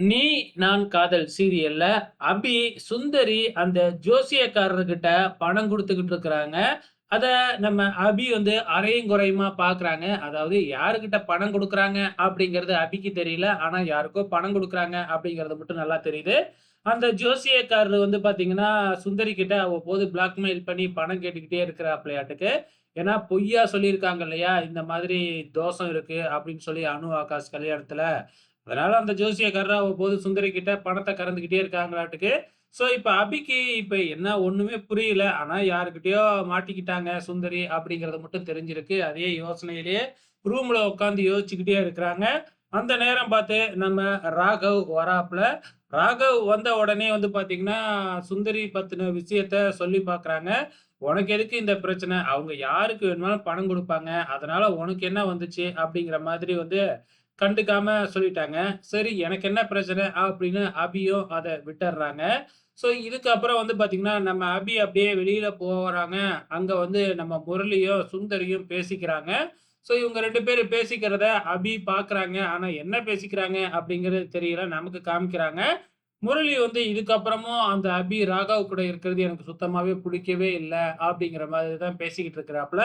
நீ நான் காதல் சீரியல்ல அபி, சுந்தரி அந்த ஜோசியக்காரர்கிட்ட பணம் கொடுத்துக்கிட்டு இருக்கிறாங்க. அத நம்ம அபி வந்து அரையும் குறையுமா பார்க்குறாங்க. அதாவது யாருக்கிட்ட பணம் கொடுக்குறாங்க அப்படிங்கிறது அபிக்கு தெரியல. ஆனா யாருக்கோ பணம் கொடுக்குறாங்க அப்படிங்கிறது மட்டும் நல்லா தெரியுது. அந்த ஜோசியக்காரர் வந்து பார்த்தீங்கன்னா, சுந்தரி கிட்ட அவ்வப்போது பிளாக்மெயில் பண்ணி பணம் கேட்டுக்கிட்டே இருக்கிறாப்லயாட்டுக்கு. ஏன்னா பொய்யா சொல்லியிருக்காங்க இல்லையா? இந்த மாதிரி தோஷம் இருக்கு அப்படின்னு சொல்லி அனு, ஆகாஷ் கல்யாணத்துல. அதனால அந்த ஜோசியக்காரர் அவ்வப்போது சுந்தரி கிட்ட பணத்தை கறந்துக்கிட்டே இருக்காங்களாட்டுக்கு. ஸோ இப்ப அபிக்கு இப்ப என்ன ஒண்ணுமே புரியல. ஆனா யாருக்கிட்டயோ மாட்டிக்கிட்டாங்க சுந்தரி அப்படிங்கிறது மட்டும் தெரிஞ்சிருக்கு. அதே யோசனையிலேயே ரூம்ல உட்காந்து யோசிச்சுக்கிட்டே இருக்கிறாங்க. அந்த நேரம் பார்த்து நம்ம ராகவ் வராப்புல ராகவ் வந்த உடனே வந்து பார்த்தீங்கன்னா, சுந்தரி பத்தின விஷயத்த சொல்லி பார்க்குறாங்க. "உனக்கு எதுக்கு இந்த பிரச்சனை? அவங்க யாருக்கு வேணுமாலும் பணம் கொடுப்பாங்க அதனால உனக்கு என்ன வந்துச்சு?" அப்படிங்கிற மாதிரி வந்து கண்டுக்காம சொல்லிட்டாங்க. சரி எனக்கு என்ன பிரச்சனை அப்படின்னு அபியும் அதை விட்டுடுறாங்க ஸோ இதுக்கப்புறம் வந்து பார்த்தீங்கன்னா, நம்ம அபி அப்படியே வெளியில போகிறாங்க அங்கே வந்து நம்ம முரளியும், சுந்தரியும் பேசிக்கிறாங்க. ஸோ இவங்க ரெண்டு பேரும் பேசிக்கிறத அபி பார்க்குறாங்க. ஆனால் என்ன பேசிக்கிறாங்க அப்படிங்கிறது தெரியல. நமக்கு காமிக்கிறாங்க. முரளி வந்து இதுக்கப்புறமும் அந்த அபி, ராகவ் கூட இருக்கிறது எனக்கு சுத்தமாகவே பிடிக்கவே இல்லை அப்படிங்கிற மாதிரி தான் பேசிக்கிட்டு இருக்கிறாப்புல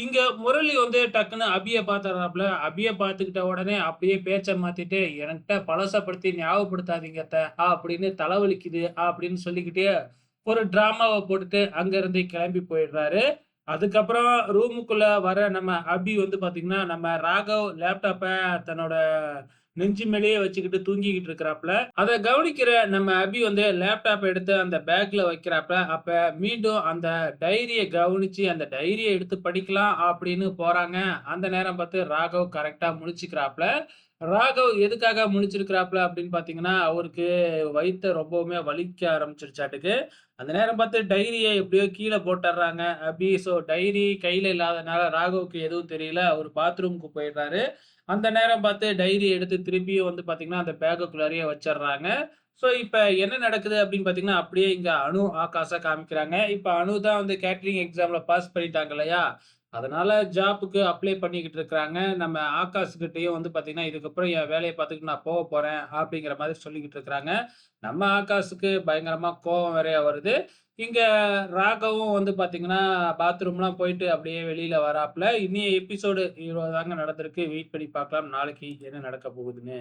இங்க முரளி வந்து டக்குன்னு அபிய பாத்துறாப்ல அபிய பாத்துக்கிட்ட உடனே அப்படியே பேச்ச மாத்திட்டு, "என்கிட்ட பழசப்படுத்தி ஞாபகப்படுத்தாதீங்கத்த ஞாபகப்படுத்தாதீங்க அப்படின்னு "தலைவலிக்குது" அப்படின்னு சொல்லிக்கிட்டே ஒரு டிராமாவை போட்டுட்டு அங்கருந்து கிளம்பி போயிடுறாரு. அதுக்கப்புறம் ரூமுக்குள்ள வர நம்ம அபி வந்து பாத்தீங்கன்னா, நம்ம ராகவ் லேப்டாப்ப தன்னோட நெஞ்சு மேலேயே வச்சுக்கிட்டு தூங்கிக்கிட்டு இருக்கிறாப்ல. அதை கவனிக்கிற நம்ம அபி வந்து லேப்டாப் எடுத்து அந்த பேக்ல வைக்கிறாப்ல. அப்ப மீண்டும் அந்த டைரியை கவனிச்சு, அந்த டைரியை எடுத்து படிக்கலாம் அப்படின்னு போறாங்க. அந்த நேரம் பார்த்து ராகவ் கரெக்டா முடிச்சுக்கிறாப்ல ராகவ் எதுக்காக முடிச்சிருக்கிறாப்ல அப்படின்னு பார்த்தீங்கன்னா, அவருக்கு வயிற்ற ரொம்பவுமே வலிக்க ஆரம்பிச்சிருச்சாட்டுக்கு அந்த நேரம் பார்த்து டைரியை எப்படியோ கீழே போட்டுடுறாங்க அபி. ஸோ டைரி கையில இல்லாதனால ராகவுக்கு எதுவும் தெரியல. அவர் பாத்ரூமுக்கு போயிடுறாரு. அந்த நேரம் பார்த்து டைரி எடுத்து திருப்பியும் வந்து பார்த்தீங்கன்னா, அந்த பேக்குக்குள்ளாரயே வச்சிடுறாங்க ஸோ இப்ப என்ன நடக்குது அப்படின்னு பார்த்தீங்கன்னா, அப்படியே இங்க அனு, ஆகாசா காமிக்கிறாங்க. இப்ப அணு தான் வந்து கேட்டரிங் எக்ஸாம்ல பாஸ் பண்ணிட்டாங்க இல்லையா? அதனால ஜாப்புக்கு அப்ளை பண்ணிக்கிட்டு இருக்கிறாங்க. நம்ம ஆகாஷ்கிட்டயும் வந்து பார்த்தீங்கன்னா, இதுக்கப்புறம் என் வேலையை பார்த்துக்கிட்டு நான் போக போகிறேன் அப்படிங்கிற மாதிரி சொல்லிக்கிட்டு இருக்கிறாங்க. நம்ம ஆகாஷுக்கு பயங்கரமாக கோபம் வேறயா வருது. இங்கே ராகவும் வந்து பார்த்தீங்கன்னா, பாத்ரூம்லாம் போயிட்டு அப்படியே வெளியில் வராப்புல இனிய எபிசோடு இவ்வளோ தாங்க நடந்திருக்கு. வெயிட் பண்ணி பார்க்கலாம். நாளைக்கு என்ன நடக்க போகுதுன்னு.